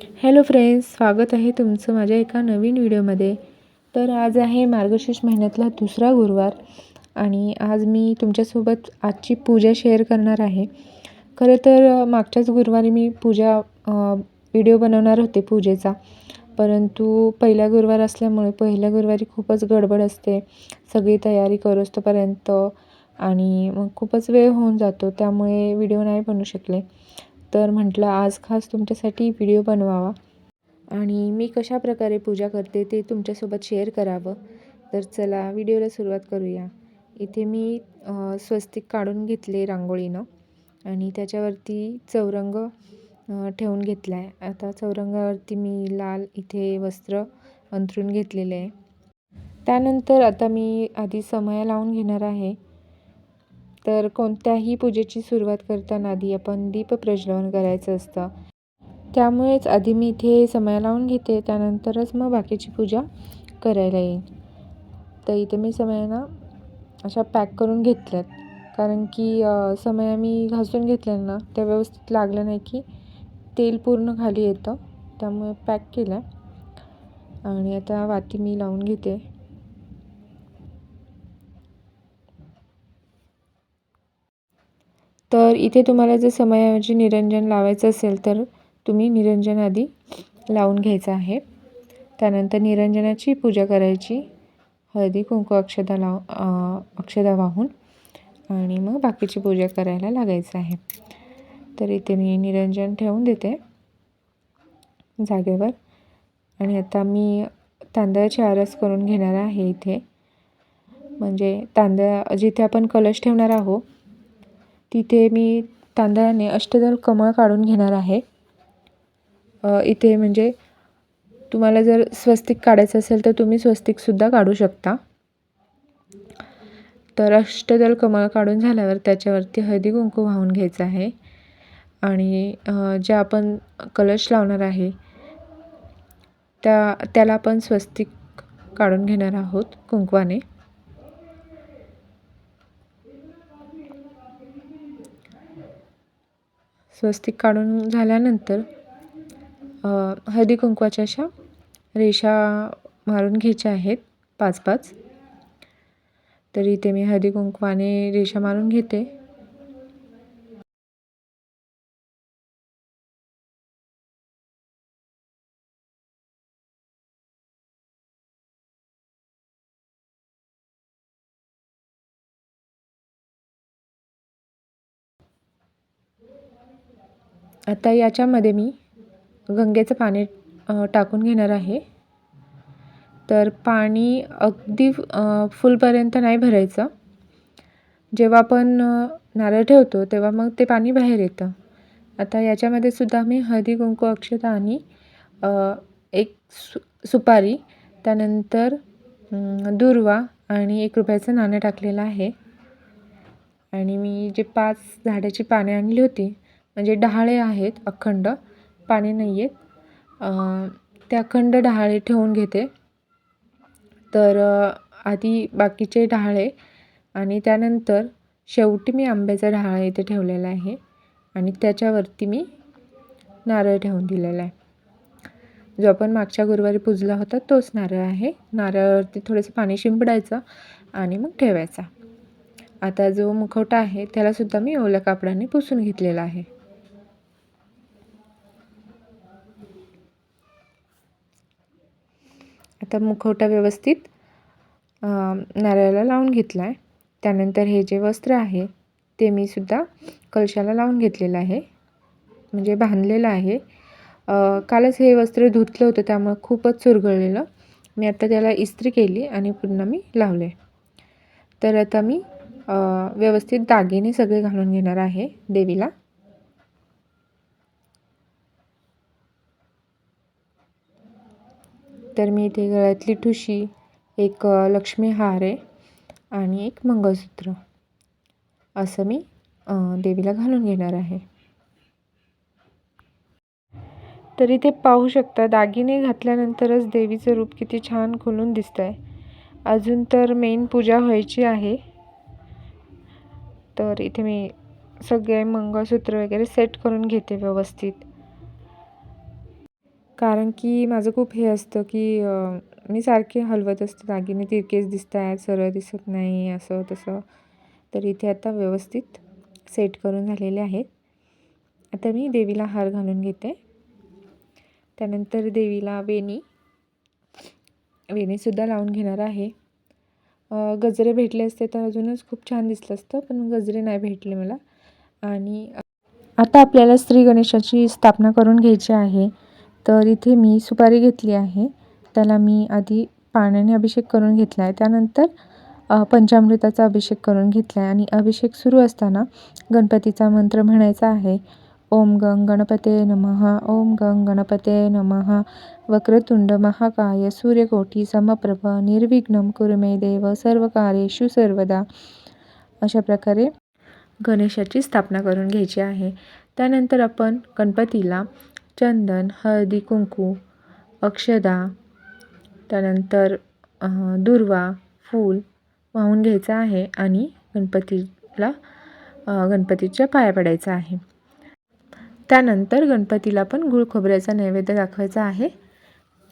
Hello friends स्वागत आहे तुमचं माझ्या एका नवीन व्हिडिओमध्ये तर आज आहे मार्गशीर्ष महिन्यातला दुसरा गुरुवार आणि आज मी तुमच्यासोबत आजची पूजा शेअर करणार आहे. खरं तर मागच्याच गुरुवारी मी पूजा व्हिडिओ बनवणार होते पूजेचा. परंतु पहिला गुरुवार असल्यामुळे पहिल्या गुरुवारी खूपच गडबड असते. सगळी तयारी करोस्तोपर्यंत आणि मग खूपच वेळ होऊन जातो. त्यामुळे व्हिडिओ नाही बनू शकले. तर म्हटलं आज खास तुमच्यासाठी व्हिडिओ बनवावा. आणि मी कशा प्रकारे पूजा करते ते तुमच्यासोबत शेअर करावं. तर चला व्हिडिओला सुरुवात करूया. इथे मी स्वस्तिक काढून घेतले रांगोळीनं आणि त्याच्यावरती चौरंग ठेवून घेतला आहे आता चौरंगावरती मी लाल इथे वस्त्र अंथरून घेतलेले आहे. त्यानंतर आता मी आधी समया लावून घेणार आहे. तर कोणत्याही पूजेची सुरुवात करताना आधी आपण दीप प्रज्वलन करायचं असतं. त्यामुळेच आधी मी इथे समय लावून घेते त्यानंतरच मग बाकीची पूजा करायला येईल. तर इथे मी समयांना अशा पॅक करून घेतल्यात. कारण की समया मी घासून घेतल्या ना त्या व्यवस्थित लागलं नाही की तेल पूर्ण खाली येतं. त्यामुळे पॅक केलं आणि आता वाती मी लावून घेते. तर इथे तुम्हाला जर समयाऐवजी निरंजन लावायचं असेल तर तुम्ही निरंजन आधी लावून घ्यायचं आहे. त्यानंतर निरंजनाची पूजा करायची. हळदी कुंकू अक्षदा लाव अक्षदा वाहून आणि मग बाकीची पूजा करायला लागायचं आहे. तर इथे मी निरंजन ठेवून देते जागेवर. आणि आता मी तांदळाची आरस करून घेणार आहे इथे. म्हणजे तांदळा जिथे आपण कलश ठेवणार आहोत तिथे मी तांदळाने अष्टदल कमळ काढून घेणार आहे. इथे म्हणजे तुम्हाला जर स्वस्तिक काढायचं असेल तर तुम्ही स्वस्तिकसुद्धा काढू शकता. तर अष्टदल कमळ काढून झाल्यावर त्याच्यावरती हळदी कुंकू वाहून घ्यायचं आहे. आणि जे आपण कलश लावणार आहे त्या त्याला आपण स्वस्तिक काढून घेणार आहोत कुंकवाने. स्वस्तिक काढून झाल्यानंतर हळदी कुंकवाच्या अशा रेषा मारून घ्यायच्या आहेत पाच पाच तर इथे मी हळदी कुंकवाने रेषा मारून घेते. आता याच्यामध्ये मी गंगेचं पाणी टाकून घेणार आहे. तर पाणी अगदी फुलपर्यंत नाही भरायचं. जेव्हा आपण नारळ ठेवतो तेव्हा मग ते पाणी बाहेर येतं. आता याच्यामध्ये सुद्धा मी हळदी कुंकू अक्षता आणि एक सु सुपारी त्यानंतर दुर्वा आणि एक रुपयाचं नाणं टाकलेलं आहे. आणि मी जे पाच झाडाची पाने आणली होती म्हणजे डहाळे आहेत अखंड पाने नाही आहेत ते अखंड डहाळे ठेवून घेते. तर आधी बाकीचे डहाळे आणि त्यानंतर शेवटी मी आंब्याचा डहाळा इथे ठेवलेला आहे आणि त्याच्यावरती मी नारळ ठेवून दिलेला आहे. जो आपण मागच्या गुरुवारी पुजला होता तोच नारळ आहे. नारळावरती थोडंसं पाणी शिंपडायचं आणि मग ठेवायचा. आता जो मुखवटा आहे त्यालासुद्धा मी ओल्या कापडाने पुसून घेतलेला आहे. आता मुखवटा व्यवस्थित नारळाला लावून घेतला आहे त्यानंतर हे जे वस्त्र आहे ते मी सुद्धा कलशाला लावून घेतलेलं आहे. म्हणजे बांधलेलं आहे. कालच हे वस्त्र धुतलं होतं त्यामुळं खूपच चुरगळलेलं. मी आता त्याला इस्त्री केली आणि पुन्हा मी लावले तर आता मी व्यवस्थित दागिने सगळे घालून घेणार आहे देवीला. तर मी इथे गळ्यातली ठुशी एक लक्ष्मी हार आहे आणि एक मंगळसूत्र. असं मी देवीला घालून घेणार आहे. तर इथे पाहू शकता दागिने घातल्यानंतरच देवीचं रूप किती छान खुलून दिसतं आहे अजून तर मेन पूजा व्हायची आहे. तर इथे मी सगळे मंगळसूत्र वगैरे सेट करून घेते व्यवस्थित. कारण की माझं खूप हे असतं की मी सारखे हलवत असते दागिने तिरकेच दिसत आहेत सरळ दिसत नाही असं तसं. तर इथे आता व्यवस्थित सेट करून झालेले आहेत. आता मी देवीला हार घालून घेते. त्यानंतर देवीला वेणी वेणीसुद्धा लावून घेणार आहे. गजरे भेटले असते तर अजूनच खूप छान दिसलं असतं पण गजरे नाही भेटले मला. आणि आता आपल्याला श्री गणेशाची स्थापना करून घ्यायची आहे. तर इथे मी सुपारी घेतली आहे. त्याला मी आधी पाण्याने अभिषेक करून घेतला आहे त्यानंतर पंचामृताचा अभिषेक करून घेतला आहे आणि अभिषेक सुरू असताना गणपतीचा मंत्र म्हणायचा आहे. ओम गंग गणपते नमः ओम गंग गणपते नमः. वक्रतुंड महाकाय सूर्यकोटी समप्रभ निर्विघ्नम कुरुमे देव सर्व कार्येषु सर्वदा. अशा प्रकारे गणेशाची स्थापना करून घ्यायची आहे. त्यानंतर आपण गणपतीला चंदन हळदी कुंकू अक्षदा त्यानंतर दुर्वा फूल वाहून घ्यायचं आहे आणि गणपतीला गणपतीच्या पाया पडायचा आहे. त्यानंतर गणपतीला पण गुळ खोबऱ्याचा नैवेद्य दाखवायचा आहे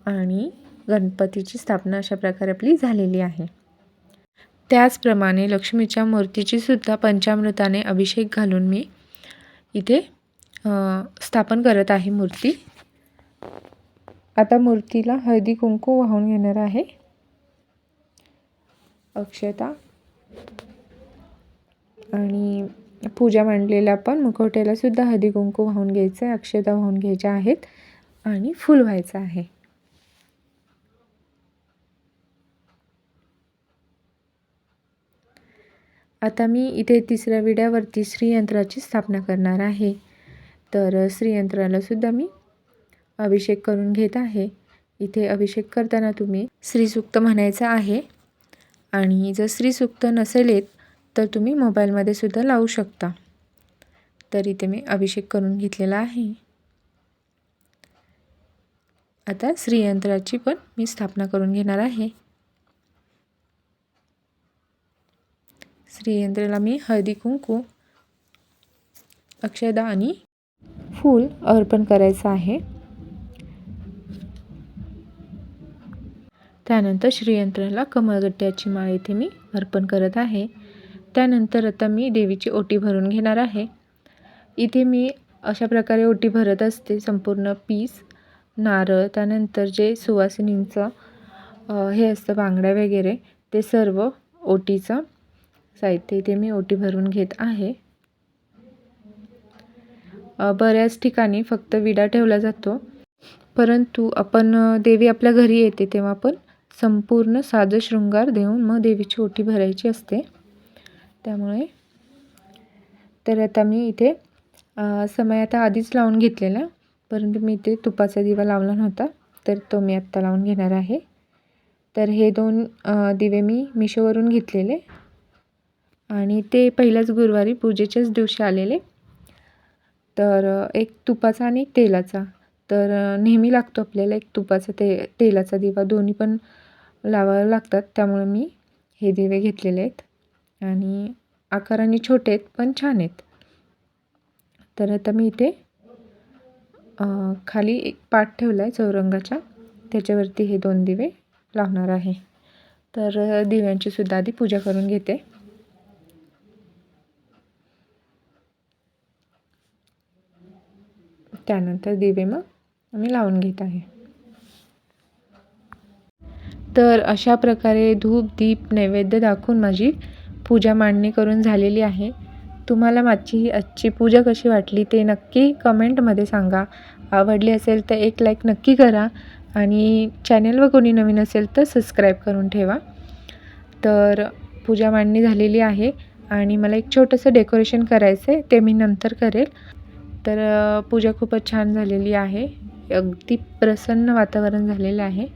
आणि गणपतीची स्थापना अशा प्रकारे आपली झालेली आहे. त्याचप्रमाणे लक्ष्मीच्या मूर्तीची सुद्धा पंचामृताने अभिषेक घालून मी इथे स्थापन करत आहे मूर्ती. आता मूर्तीला हळदी कुंकू वाहून घेणार आहे. अक्षता. आणि पूजा मांडलेल्या पण मुखवट्याला सुद्धा हळदी कुंकू वाहून घ्यायचं आहे अक्षता वाहून घ्यायच्या आहेत आणि फुल व्हायचं आहे. आता मी इथे तिसऱ्या विड्यावरती श्रीयंत्राची स्थापना करणार आहे. तर श्रीयंत्राला सुद्धा मी अभिषेक करून घेत आहे. इथे अभिषेक करताना तुम्ही श्रीसूक्त म्हणायचं आहे. आणि जर श्रीसूक्त नसेल येत तर तुम्ही मोबाईलमध्ये सुद्धा लावू शकता. तर इथे मी अभिषेक करून घेतलेला आहे. आता श्रीयंत्राची पण मी स्थापना करून घेणार आहे. श्रीयंत्राला मी हळदी कुंकू अक्षदा आणि फूल अर्पण करायचं आहे. त्यानंतर श्रीयंत्राला कमळगट्ट्याची माळ इथे मी अर्पण करत आहे. त्यानंतर आता मी देवीची ओटी भरून घेणार आहे. इथे मी अशा प्रकारे ओटी भरत असते संपूर्ण पीस नारळ त्यानंतर जे सुवासिनींचं हे असतं बांगड्या वगैरे ते सर्व ओटीचं साहित्य इथे मी ओटी भरून घेत आहे. बऱ्याच ठिकाणी फक्त विडा ठेवला जातो. परंतु आपण देवी आपल्या घरी येते तेव्हा पण संपूर्ण साज शृंगार देऊन मग देवीची ओटी भरायची असते. त्यामुळे तर आता मी इथे समय आता आधीच लावून घेतलेला परंतु मी इथे तुपाचा दिवा लावला नव्हता तर तो मी आत्ता लावून घेणार आहे. तर हे दोन दिवे मी मिशोवरून घेतलेले आणि ते पहिल्याच गुरुवारी पूजेच्याच दिवशी आलेले. तर एक तुपाचा आणि एक तेलाचा. तर नेहमी लागतो आपल्याला एक तुपाचा ते तेलाचा दिवा. दोन्ही पण लावावं लागतात. त्यामुळे मी हे दिवे घेतलेले आहेत. आणि आकाराने छोटे आहेत पण छान आहेत. तर आता मी इथे खाली एक पाट ठेवला आहे चौरंगाच्या त्याच्यावरती हे दोन दिवे लावणार आहे. तर दिव्यांची सुद्धा आधी पूजा करून घेते. त्यानंतर दिवे मग मी लावून घेत आहे. तर अशा प्रकारे धूप दीप नैवेद्य दाखवून माझी पूजा मांडणी करून झालेली आहे. तुम्हाला माझी ही आजची पूजा कशी वाटली ते नक्की कमेंटमध्ये सांगा. आवडली असेल तर एक लाईक नक्की करा आणि चॅनलवर कोणी नवीन असेल तर सबस्क्राईब करून ठेवा. तर पूजा मांडणी झालेली आहे आणि मला एक छोटंसं डेकोरेशन करायचं आहे ते मी नंतर करेल. तर पूजा खूपच छान झालेली आहे. अगदी प्रसन्न वातावरण झालेलं आहे.